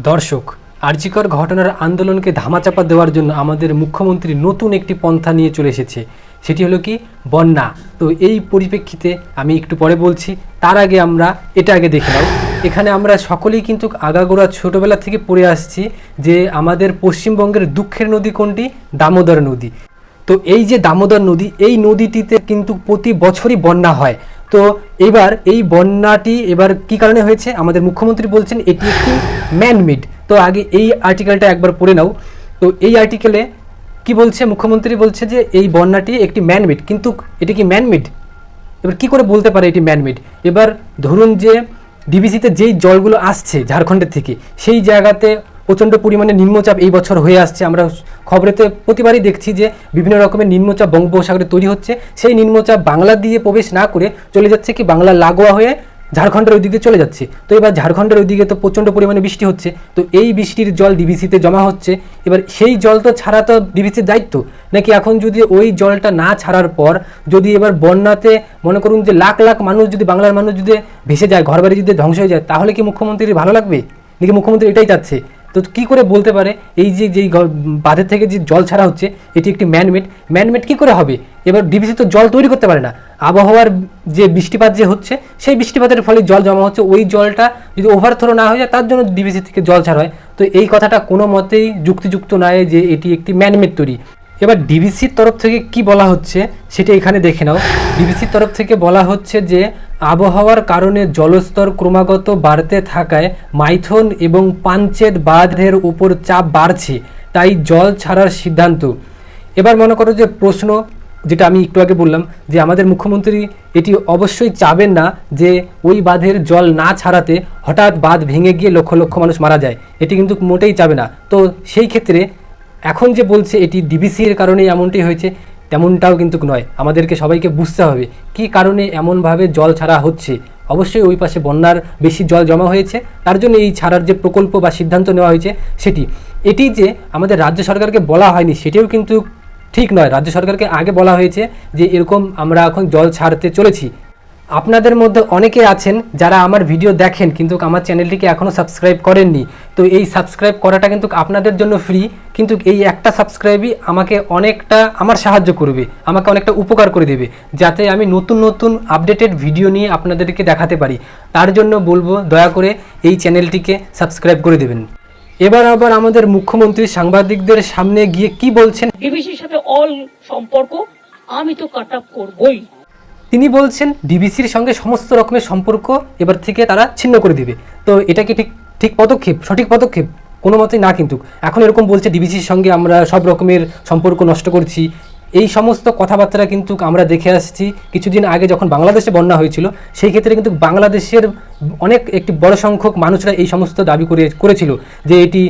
দর্শক, আর্জিকর ঘটনার আন্দোলনকে ধামাচাপা দেওয়ার জন্য আমাদের মুখ্যমন্ত্রী নতুন একটি পন্থা নিয়ে চলে এসেছে। সেটি হলো কি? বন্যা। তো এই পরিপ্রেক্ষিতে আমি একটু পরে বলছি, তার আগে আমরা এটা আগে দেখে নাও। এখানে আমরা সকলেই কিন্তু আগাগোড়া ছোটোবেলা থেকে পড়ে আসছি যে আমাদের পশ্চিমবঙ্গের দুঃখের নদী কোনটি? দামোদর নদী। তো এই যে দামোদর নদী, এই নদীটিতে কিন্তু প্রতি বছরই বন্যা হয়। তো এবার এই বন্যাটি এবার কি কারণে হয়েছে? আমাদের মুখ্যমন্ত্রী বলছেন এটি একটি ম্যানমেড তো আগে এই আর্টিকেলটা একবার পড়ে নাও। তো এই আর্টিকেলে কি বলছে? মুখ্যমন্ত্রী বলছে যে এই বন্যাটি একটি ম্যানমেড কিন্তু এটি কি ম্যানমেড এবার কি করে বলতে পারে এটি ম্যানমেড এবার ধরুন যে ডিবিসিতে যেই জলগুলো আসছে ঝাড়খণ্ডের থেকে, সেই জায়গাতে প্রচণ্ড পরিমাণে নিম্নচাপ এই বছর হয়ে আসছে। আমরা খবরেতে প্রতিবারই দেখছি যে বিভিন্ন রকমের নিম্নচাপ বঙ্গোপসাগরে তৈরি হচ্ছে। সেই নিম্নচাপ বাংলা দিয়ে প্রবেশ না করে চলে যাচ্ছে কি বাংলা লাগোয়া হয়ে ঝাড়খণ্ডের ওইদিকে চলে যাচ্ছে। তো এবার ঝাড়খণ্ডের ওইদিকে তো প্রচণ্ড পরিমাণে বৃষ্টি হচ্ছে। তো এই বৃষ্টির জল ডিবিসিতে জমা হচ্ছে। এবার সেই জল তো ছাড়া তো ডিবিসির দায়িত্ব। নাকি এখন যদি ওই জলটা না ছাড়ার পর যদি এবার বন্যাতে মনে করুন যে লাখ লাখ মানুষ যদি বাংলার মানুষ যদি ভেসে যায়, ঘরবাড়ি যদি ধ্বংস হয়ে যায়, তাহলে কি মুখ্যমন্ত্রীর ভালো লাগবে? নাকি মুখ্যমন্ত্রী এটাই চাচ্ছে? তো কি করে বলতে পারে? এই যে যেই বাঁধের থেকে যে জল ছাড়া হচ্ছে, এটি একটি ম্যানমেড ম্যানমেড কি করে হবে? এবার ডিবিসি তো জল তৈরি করতে পারে না। আবহাওয়ার যে বৃষ্টিপাত যে হচ্ছে, সেই বৃষ্টিপাতের ফলে জল জমা হচ্ছে। ওই জলটা যদি ওভারথ্রো না হয়ে যায়, তার জন্য ডিবিসি থেকে জল ছাড়া হয়। তো এই কথাটা কোনো মতেই যুক্তিযুক্ত নয় যে এটি একটি ম্যানমেড তৈরি। এবার ডিবিসির তরফ থেকে কি বলা হচ্ছে, সেটা এখানে দেখে নাও। ডিবিসির তরফ থেকে বলা হচ্ছে যে আবহাওয়ার কারণে জলস্তর ক্রমাগত বাড়তে থাকায় মাইথন এবং পাঞ্চেত বাঁধের উপর চাপ বাড়ছে, তাই জল ছাড়ার সিদ্ধান্ত। এবার মনে করো যে প্রশ্ন, যেটা আমি একটু আগে বললাম, যে আমাদের মুখ্যমন্ত্রী এটি অবশ্যই চাবেন না যে ওই বাঁধের জল না ছাড়াতে হঠাৎ বাঁধ ভেঙে গিয়ে লক্ষ লক্ষ মানুষ মারা যায়। এটি কিন্তু মোটেই চাবে না। তো সেই ক্ষেত্রে এখন যে বলছে এটি ডিবিসির কারণেই এমনটি হয়েছে তেমনটাও কিন্তু নয়। আমাদেরকে সবাইকে বুঝতে হবে কি কারণে এমনভাবে জল ছাড়া হচ্ছে। অবশ্যই ওই পাশে বন্যার বেশি জল জমা হয়েছে। তার জন্য এই ছাড়ার যে প্রকল্প বা সিদ্ধান্ত নেওয়া হয়েছে সেটি। এটি যে আমাদের রাজ্য সরকারকে বলা হয়নি সেটিও কিন্তু ঠিক নয়। রাজ্য সরকারকে আগে বলা হয়েছে যে এরকম আমরা এখন জল ছাড়তে চলেছি। আপনাদের মধ্যে অনেকে আছেন যারা আমার ভিডিও দেখেন, কিন্তু আমার চ্যানেলটিকে এখনও সাবস্ক্রাইব করেননি। তো এই সাবস্ক্রাইব করাটা কিন্তু আপনাদের জন্য ফ্রি কিন্তু এই একটা সাবস্ক্রাইবই আমাকে অনেকটা আমার সাহায্য করবে, আমাকে অনেকটা উপকার করে দেবে, যাতে আমি নতুন নতুন আপডেটেড ভিডিও নিয়ে আপনাদেরকে দেখাতে পারি। তার জন্য বলব, দয়া করে এই চ্যানেলটিকে সাবস্ক্রাইব করে দেবেন। এবার আবার আমাদের মুখ্যমন্ত্রী সাংবাদিকদের সামনে গিয়ে কি বলছেন? সাথে অল সম্পর্ক আমি তো কাট আপ করবই। তিনি বলছেন ডিবিসির সঙ্গে সমস্ত রকমের সম্পর্ক এবার থেকে তারা ছিন্ন করে দিবে। তো এটা কি ঠিক ঠিক পদক্ষেপ, সঠিক পদক্ষেপ? কোনো মতেই না কিন্তু। এখন এরকম বলছে ডিবিসির সঙ্গে আমরা সব রকমের সম্পর্ক নষ্ট করছি। এই সমস্ত কথাবার্তা কিন্তু আমরা দেখে আসছি। কিছুদিন আগে যখন বাংলাদেশে বন্যা হয়েছিল, সেই ক্ষেত্রে কিন্তু বাংলাদেশের অনেক একটি বড় সংখ্যক মানুষরা এই সমস্ত দাবি করে, করেছিল যে এটি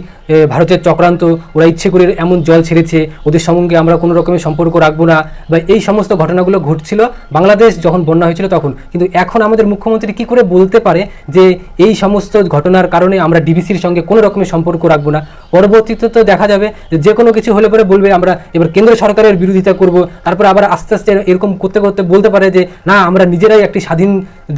ভারতের চক্রান্ত, ওরা ইচ্ছে করে এমন জল ছেড়েছে, ওদের সঙ্গে আমরা কোনো রকমের সম্পর্ক রাখব না বা এই সমস্ত ঘটনাগুলো ঘটছিল বাংলাদেশ যখন বন্যা হয়েছিল তখন। কিন্তু এখন আমাদের মুখ্যমন্ত্রী কি করে বলতে পারে যে এই সমস্ত ঘটনার কারণে আমরা ডিবিসির সঙ্গে কোনো রকমের সম্পর্ক রাখব না? পরবর্তীতে তো দেখা যাবে যে কোনো কিছু হলে পরে বলবে আমরা এবার কেন্দ্র সরকারের বিরোধিতা করব, তারপর আবার আস্তে আস্তে এরকম করতে করতে বলতে পারে যে, না, আমরা নিজেরাই একটি স্বাধীন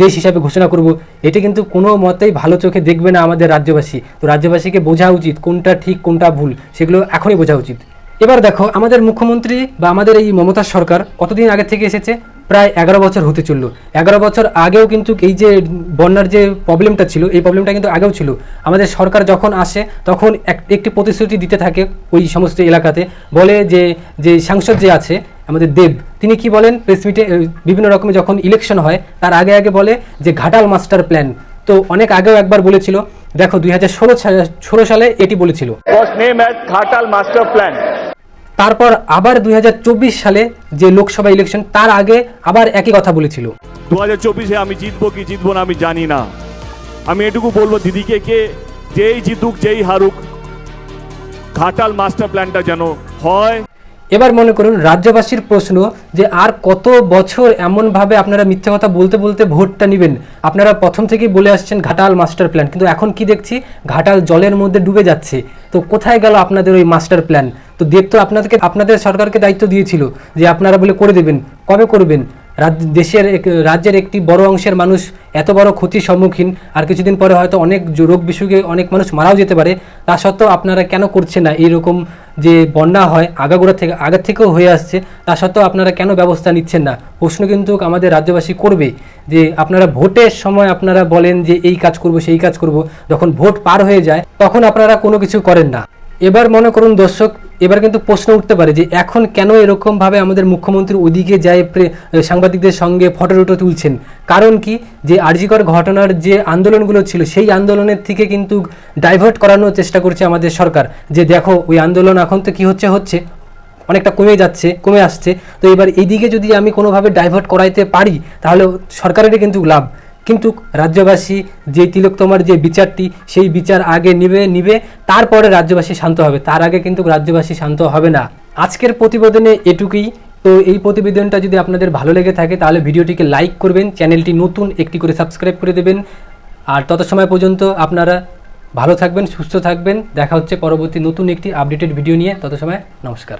দেশ হিসাবে ঘোষণা করব। এটি কিন্তু কোনো মতেই ভালো চোখে দেখবে না আমাদের রাজ্যবাসী। তো রাজ্যবাসীকে বোঝা উচিত কোনটা ঠিক, কোনটা ভুল, সেগুলো এখনই বোঝা উচিত। এবার দেখো, আমাদের মুখ্যমন্ত্রী বা আমাদের এই মমতা সরকার কতদিন আগে থেকে এসেছে? প্রায় এগারো বছর হতে চলল। এগারো বছর আগেও কিন্তু এই যে বন্যার যে প্রবলেমটা ছিল, এই প্রবলেমটা কিন্তু আগেও ছিল। আমাদের সরকার যখন আসে, তখন এক- একটি প্রতিশ্রুতি দিতে থাকে ওই সমস্ত এলাকাতে। বলে যে যে সাংসদ যে আছে, আমাদের দেব, তিনি কি বলেন? প্রেস মিটে বিভিন্ন রকমের যখন ইলেকশন হয়, তার আগে আগে বলে যে, ঘাটাল মাস্টার প্ল্যান তো অনেক আগেও একবার বলেছিল, দেখো দুই হাজার ষোলো সালে এটি বলেছিল। Ghatal Master Plan. তারপর আবার দুই হাজার চব্বিশ সালে যে লোকসভা ইলেকশন তার আগে আবার একই কথা বলেছিল। দু হাজার চব্বিশে আমি জিতবো কি জিতবো না আমি জানি না। আমি এটুকু বলব দিদিকে কে যেই জিতুক যেই হারুক ঘাটাল মাস্টার প্ল্যানটা যেন হয়। এবার মনে করুন রাজ্যবাসীর প্রশ্ন যে আর কত বছর এমনভাবে আপনারা মিথ্যে কথা বলতে বলতে ভোটটা নেবেন? আপনারা প্রথম থেকেই বলে আসছেন ঘাটাল মাস্টার প্ল্যান কিন্তু এখন কি দেখছি? ঘাটাল জলের মধ্যে ডুবে যাচ্ছে। তো কোথায় গেল আপনাদের ওই মাস্টার প্ল্যান তো দেব তো আপনাদেরকে, আপনাদের সরকারকে দায়িত্ব দিয়েছিল যে আপনারা বলে করে দেবেন। কবে করবেন? দেশের রাজ্যের একটি বড় অংশের মানুষ এত বড় ক্ষতির সম্মুখীন, আর কিছুদিন পরে হয়তো অনেক রোগ বিসুখে অনেক মানুষ মারাও যেতে পারে। তা সত্ত্বেও আপনারা কেন করছেন না? এইরকম যে বন্যা হয় আগাগোড়া থেকে, আগের থেকেও হয়ে আসছে, তা সত্ত্বেও আপনারা কেন ব্যবস্থা নিচ্ছেন না? প্রশ্ন কিন্তু আমাদের রাজ্যবাসী করবে যে আপনারা ভোটের সময় আপনারা বলেন যে এই কাজ করব, সেই কাজ করব, যখন ভোট পার হয়ে যায়, তখন আপনারা কোনো কিছু করেন না। এবার মনে করুন দর্শক এবার কিন্তু প্রশ্ন উঠতে পারে যে এখন কেন এরকম ভাবে আমাদের মুখ্যমন্ত্রী ওদিকে যায় সাংবাদিকদের সঙ্গে ফটো টটো তুলছেন? কারণ কি? যে আরজিকর ঘটনার যে আন্দোলনগুলো ছিল, সেই আন্দোলনের থেকে কিন্তু ডাইভার্ট করানোর চেষ্টা করছে আমাদের সরকার। যে দেখো, ওই আন্দোলন এখন তো কি হচ্ছে হচ্ছে। অনেকটা কমে যাচ্ছে, কমে আসছে। তো এবার এইদিকে যদি আমি কোনোভাবে ডাইভার্ট করাইতে পারি, তাহলে সরকারেরই কিন্তু লাভ। কিন্তু রাজ্যবাসী যে তিলোত্তমার যে বিচারটি, সেই বিচার আগে নিবে নিবে, তারপরে রাজ্যবাসী শান্ত হবে। তার আগে কিন্তু রাজ্যবাসী শান্ত হবে না। আজকের প্রতিবেদনে এটুকুই। তো এই প্রতিবেদনটা যদি আপনাদের ভালো লেগে থাকে, তাহলে ভিডিওটিকে লাইক করবেন, চ্যানেলটি নতুন, একটি করে সাবস্ক্রাইব করে দেবেন। আর তত সময় পর্যন্ত আপনারা ভালো থাকবেন, সুস্থ থাকবেন। দেখা হচ্ছে পরবর্তী নতুন একটি আপডেটেড ভিডিও নিয়ে। তত সময় নমস্কার।